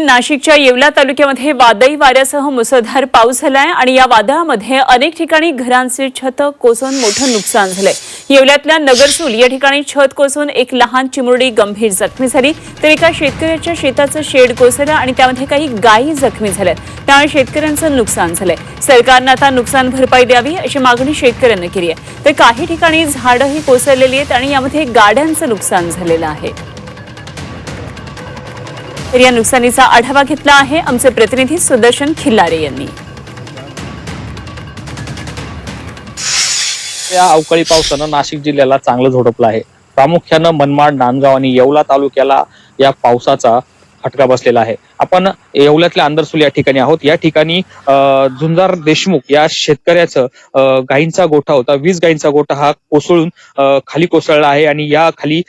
नाशिकच्या येवला तालुक्यामध्ये वादळी वाऱ्यासह मुसळधार पाऊस झालाय आणि या वादळामध्ये अनेक ठिकाणी घरांचे छत कोसळून मोठं नुकसान झालंय. येवल्यातल्या नगरसूल या ठिकाणी छत कोसळून एक लहान चिमुरडी गंभीर जखमी झाली. तर एका शेतकऱ्याच्या शेताचं शेड कोसळलं आणि त्यामध्ये काही गायी जखमी झाल्यात. त्यामुळे शेतकऱ्यांचं नुकसान झालंय. सरकारनं आता नुकसान भरपाई द्यावी अशी मागणी शेतकऱ्यांनी केली आहे. तर काही ठिकाणी झाडंही कोसळलेली आहेत आणि यामध्ये गाड्यांचं नुकसान झालेलं आहे. तर या नुकसानीचा आढावा घेतला आहे आमचे प्रतिनिधी सुदर्शन खिल्लारे यांनी. या अवकाळी पावसानं नाशिक जिल्ह्याला चांगलं झोडपलं आहे. प्रामुख्यानं मनमाड नांदगाव आणि येवला तालुक्याला या पावसाचा फटका बसलेला आहे. आपण येवल्यातल्या आंदरसूल या ठिकाणी आहोत. या ठिकाणी अं, झुंजार देशमुख या शेतकऱ्याचं अं, गायींचा गोठा होता. वीस गायींचा गोठा हा कोसळून खाली कोसळला आहे आणि या खाली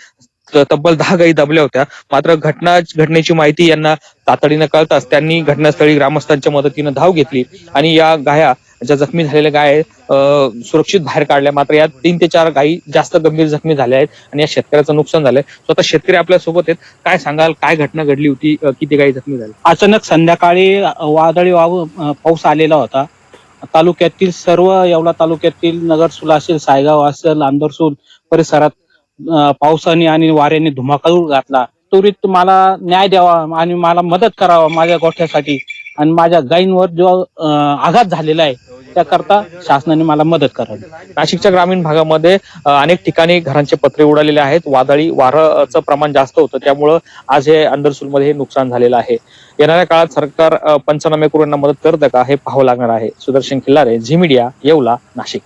तब्बल दहा गायी दबल्या होत्या. मात्र घटना घटनेची माहिती यांना तातडीनं कळताच त्यांनी घटनास्थळी ग्रामस्थांच्या मदतीनं धाव घेतली आणि या गाया ज्या जखमी झालेल्या गाय अं, सुरक्षित बाहेर काढल्या. मात्र या तीन ते चार गायी जास्त गंभीर जखमी झाल्या आहेत आणि या शेतकऱ्याचं नुकसान झालंय. स्वतः शेतकरी आपल्यासोबत आहेत. काय सांगाल? काय घटना घडली होती? किती गायी जखमी झाल्या अचानक संध्याकाळी वादळी वाव पाऊस आलेला होता. तालुक्यातील सर्व येवला तालुक्यातील नगरसूल असेल सायगाव असेल आंदरसूल परिसरात पावसाने आणि वाऱ्याने धुमाकूळ घातला. त्वरित मला न्याय द्यावा आणि मला मदत करावा माझ्या गोठ्यासाठी आणि माझ्या गायींवर जो आघात झालेला आहे त्याकरता शासनाने मला मदत करावी. नाशिकच्या ग्रामीण भागामध्ये अनेक ठिकाणी घरांचे पत्रे उडालेले आहेत. वादळी वाराचं प्रमाण जास्त होतं. त्यामुळं आज हे अंदरसूलमध्ये हे नुकसान झालेलं आहे. येणाऱ्या काळात सरकार पंचनामे करून मदत करतं का हे पाहावं लागणार आहे. Sudarshan Khillare Zee media Yeola Nashik.